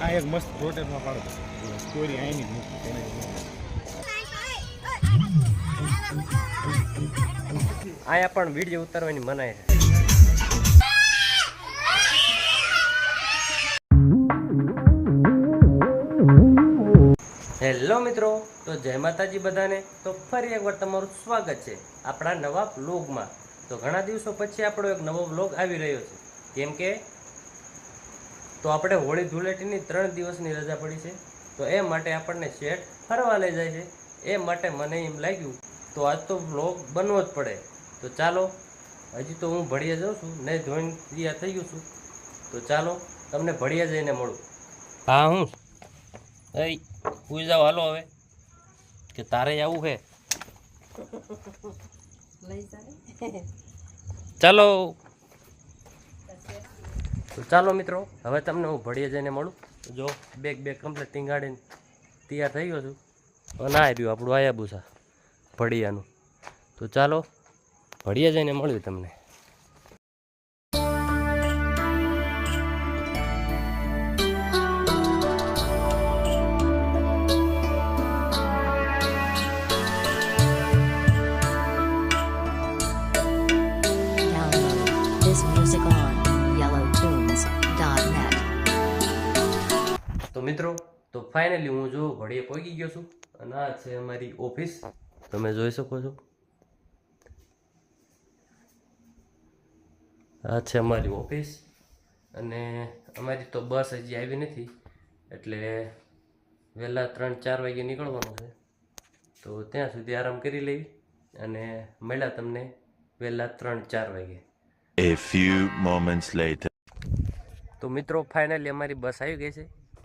આ એક મસ્ત પ્રોટેનમાં પાડો. સ્ટોરી અહીંની મૂકી, તેને અહીંયા પણ વીડિયો ઉતારવાની મનાય છે. હેલો મિત્રો, તો જય માતાજી બધાને. તો ફરી એકવાર તમારું સ્વાગત છે આપણા નવા બ્લોગમાં તો ઘણા દિવસો પછી આપણો એક નવો બ્લોગ આવી રહ્યો છે. કેમ કે તો આપણે હોળી ધૂળેટીની ત્રણ દિવસની રજા પડી છે. તો એ માટે આપણને શેઠ ફરવા લઈ જાય છે. એ માટે મને એમ લાગ્યું તો આજ તો વ્લોગ બનવો જ પડે. તો ચાલો હજી તો હું ભળિયા જાઉં છું ને જોઈન ક્રિયા થઈ ગયું છું. તો ચાલો તમને ભળિયા જઈને મળું. હા હું. એ જાઓ હાલો હવે. કે તારે આવું છે ચાલો. તો ચાલો મિત્રો, હવે તમને હું ભળીએ જઈને મળું. જો બેગ બેગ કમ્પ્લીટ ટીંગાડીને તૈયાર થઈ ગયો છું. અને આ રહ્યું આપણું આયાબુસા ભળિયાનું તો ચાલો ભળીએ જઈને મળ્યું તમને. ફાઇનલી હું જો ઘડીએ પહોંચી ગયો છું અને આ છે અમારી ઓફિસ. તમે જોઈ શકો છો. આ છે અમારી ઓફિસ અને અમારી તો બસ હજી આવી નથી એટલે વહેલા ત્રણ ચાર વાગે નીકળવાનું છે. તો ત્યાં સુધી આરામ કરી લેવી અને મળ્યા તમને વહેલા ત્રણ ચાર વાગે. A few moments later. તો મિત્રો ફાઇનલી અમારી બસ આવી ગઈ છે.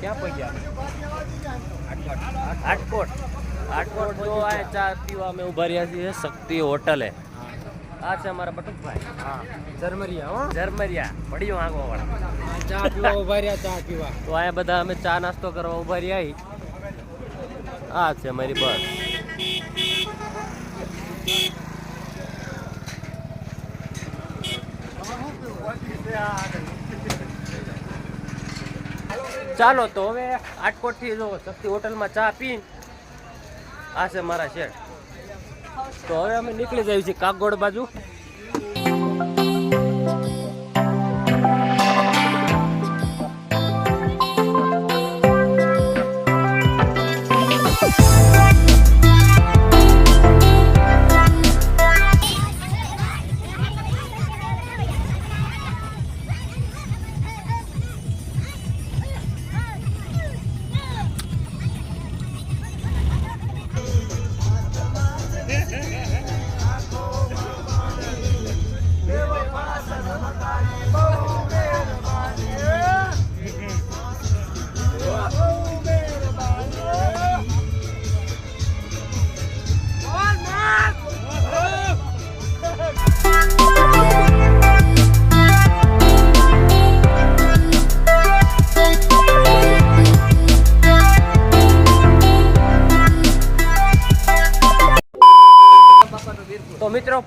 ક્યાં પહોંચ્યા? આટકોટ આટકોટ જો આ ચા પીવા અમે ઊભા રહ્યા છીએ શક્તિ હોટલે. આ છે અમારા બટુકભાઈ. ઝરમરિયા હો. ઝરમરિયા પડ્યું આંગો વાળા ચા પીવા ઊભા રહ્યા ચા પીવા. તો અહીંયા બધા અમે ચા નાસ્તો કરવા ઊભા રહ્યા આ છે અમારી બસ. ચાલો તો હવે આટકોટથી જો શક્તિ હોટલમાં ચા પી આ છે મારા શેઠ. તો હવે અમે નીકળી જઈએ છીએ કાગોડ બાજુ.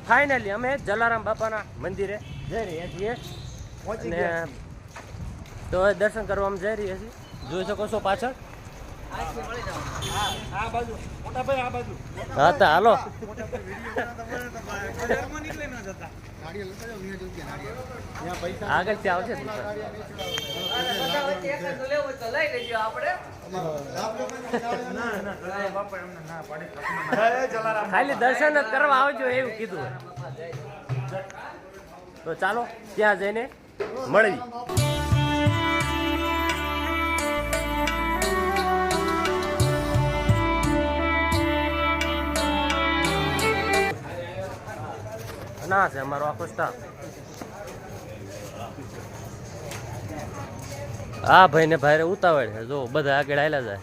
ફાઇનલી અમે જલારામ બાપાના મંદિરે જઈ રહ્યા છીએ. અને તો દર્શન કરવા અમે જઈ રહ્યા છીએ. જોઈ શકો છો પાછળ. હા તો હાલો. આગળથી આવશે ખાલી દર્શન જ કરવા આવજો એવું કીધું તો ચાલો ત્યાં જઈને મળવી. ના છે, અમારો આખો સ્ટાફ હા ભાઈ ને ભાઈ ઉતાવળ છે, જો બધા આગળ આવેલા જાય.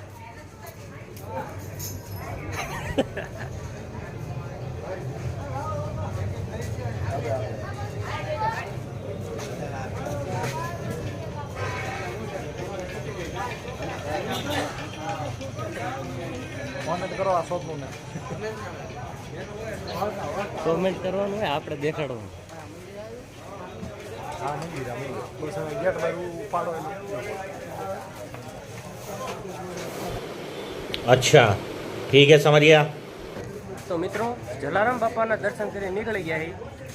કોમેન્ટ કરો આ શોધનું ને. કોમેન્ટ કરવાનું હોય આપણે દેખાડવાનું. અચ્છા ઠીક છે સમરિયા. તો મિત્રો જલારામ બાપાના દર્શન કરી નીકળી ગયા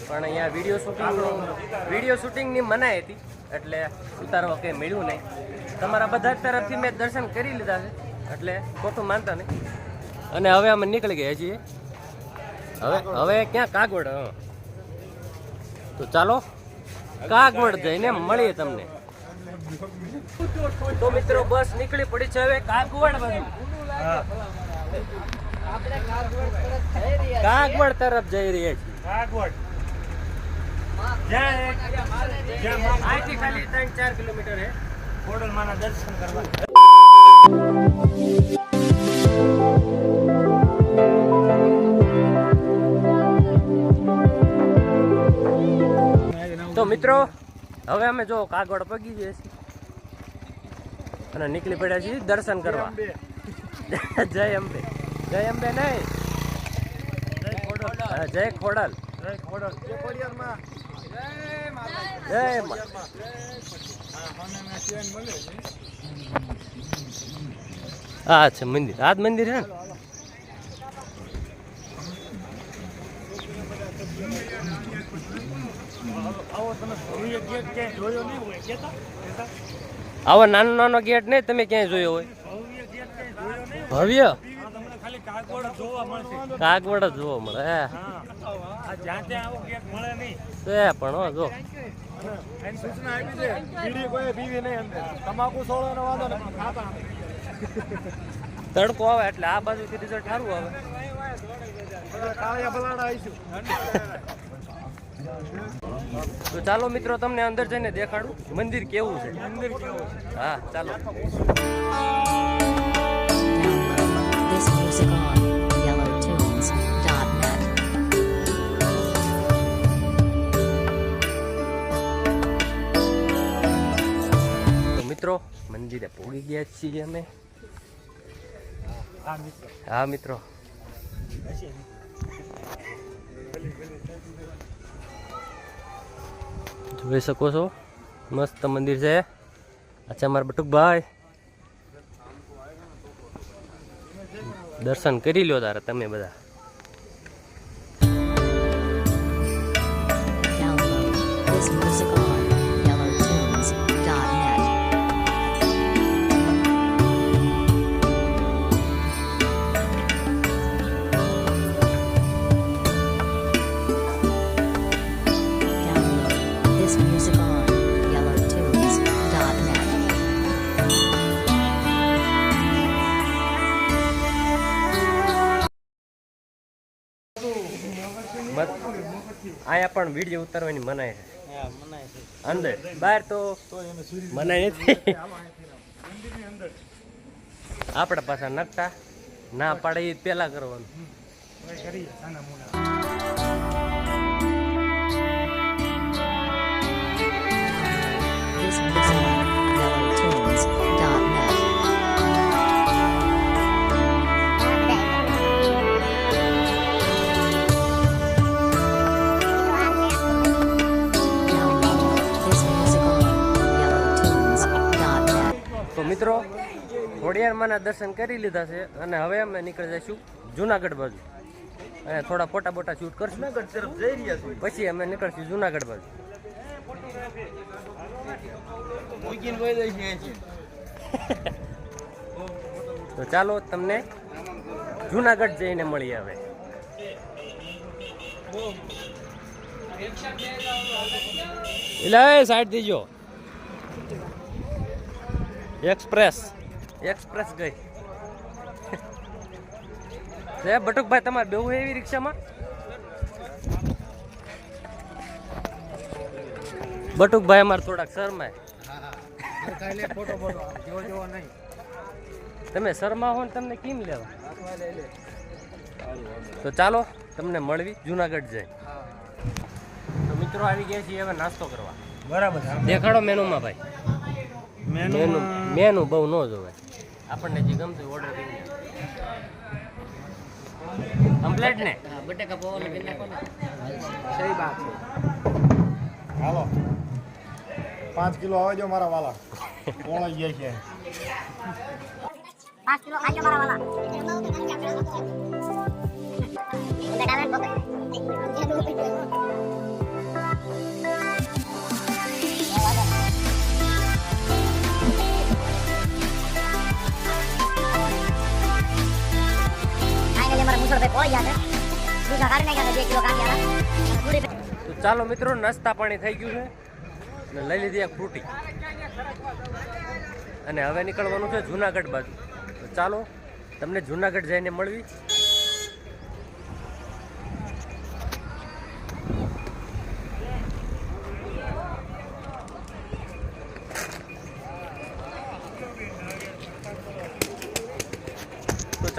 પણ અહીંયા વીડિયો શૂટિંગનું વીડિયો શૂટિંગની મનાઈ હતી એટલે ઉતારવા કંઈ મળ્યું નહીં. તમારા બધા તરફથી મેં દર્શન કરી લીધા છે એટલે ખોટું માનતા નહીં. અને હવે અમે નીકળી ગયા છીએ. હવે હવે ક્યાં કાગવડ. તો ચાલો કાગવડ જઈને મળીએ તમને. તો મિત્રો બસ નીકળી પડી છે હવે કાગવડ બાજુ કાગવડ તરફ જઈ રહ્યા છીએ. કાગવડ. ખાલી ત્રણ ચાર કિલોમીટર હે. તો મિત્રો હવે અમે જો કાગળ પગી જઈએ છીએ. અને નીકળી પડ્યા છીએ દર્શન કરવા. જય અંબે. જય અંબે. નહીં. હા, જય ખોડલ. જય મા. આ છે. મંદિર. આ જ મંદિર છે ને? આવો નાનો નાનો ગેટ નહીં તમે ક્યાંય જોયો હોય? ભવ્ય? કાગવડ જ જોવા મળે છે. પણ જો. તડકો આવે એટલે આ બાજુથી રિઝલ્ટ સારું આવે. કાળિયા બલાડા આવીશું તો ચાલો મિત્રો તમને અંદર જઈને દેખાડું. મંદિર કેવું છે? મંદિર કેવું હા ચાલો. મિત્રો મંદિરે પહોંચી ગયા છીએ અમે. હા મિત્રો. જોઈ શકો છો. મસ્ત મંદિર છે. અચ્છા, મારા બટુકભાઈ. દર્શન કરી લ્યો તારા તમે બધા. This music અહીંયા પણ વીડિયો ઉતારવાની મનાય છે. અંદર. બહાર તો મનાય નથી. આપણા પાછા નકતા ના પાડે એ પેલા કરવાનું. This તો મિત્રો ખોડિયારમાંના દર્શન કરી લીધા છે અને હવે અમે નીકળી જઈશું જુનાગઢ બાજુ. અને થોડા ફોટા બોટા શૂટ કરશું. જુનાગઢ તરફ જઈ રહ્યા છીએ પછી અમે નીકળશું જુનાગઢ બાજુ. તો ચાલો તમને જુનાગઢ જઈને મળીએ હવે એટલે સાઈડ દીજો. એક્સપ્રેસ એક્સપ્રેસ ગઈ. છે બટુકભાઈ તમારે બેવું એવી રિક્ષામાં? બટુકભાઈ અમારે થોડાક શરમાય. ફોટો ફોટો જેવો જેવો નહીં તમે શરમા હો ને તમને કેમ લેવા? તો ચાલો તમને મળવી જુનાગઢ જાય તો મિત્રો આવી ગયા છીએ હવે નાસ્તો કરવા. બરાબર દેખાડો મેનુમાં ભાઈ. મેનુ મેનુ બહુ ન જોવે. આપણને જે ગમતું ઓર્ડર કરી કમ્પ્લેટ ને? સહી વાત છે. હાલો. પાંચ કિલો આવે જો મારા વાલા. કોણ ગયા છે પાંચ કિલો આવજો મારા વાલા. બેટા બેન ફાઇનલી તો ચાલો મિત્રો, નાસ્તા પાણી થઈ ગયું છે. અને લઈ લીધી એક ફ્રૂટી. અને હવે નીકળવાનું છે જુનાગઢ બાજુ. તો ચાલો, તમને જુનાગઢ જઈને મળવી.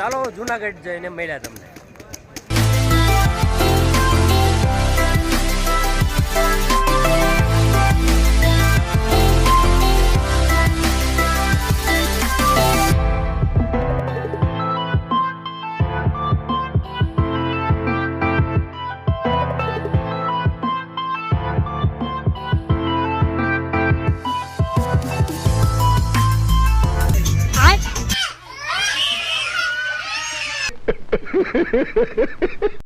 ચાલો જુનાગઢ જઈને મળ્યા તમને. Ha ha ha ha ha!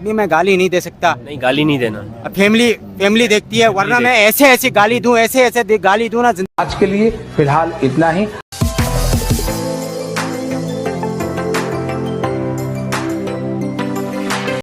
अभी मैं गाली नहीं दे सकता नहीं गाली नहीं देना फैमिली फैमिली देखती है वरना मैं ऐसे ऐसे गाली दूं ऐसे ऐसे गाली दूं ना आज के लिए फिलहाल इतना ही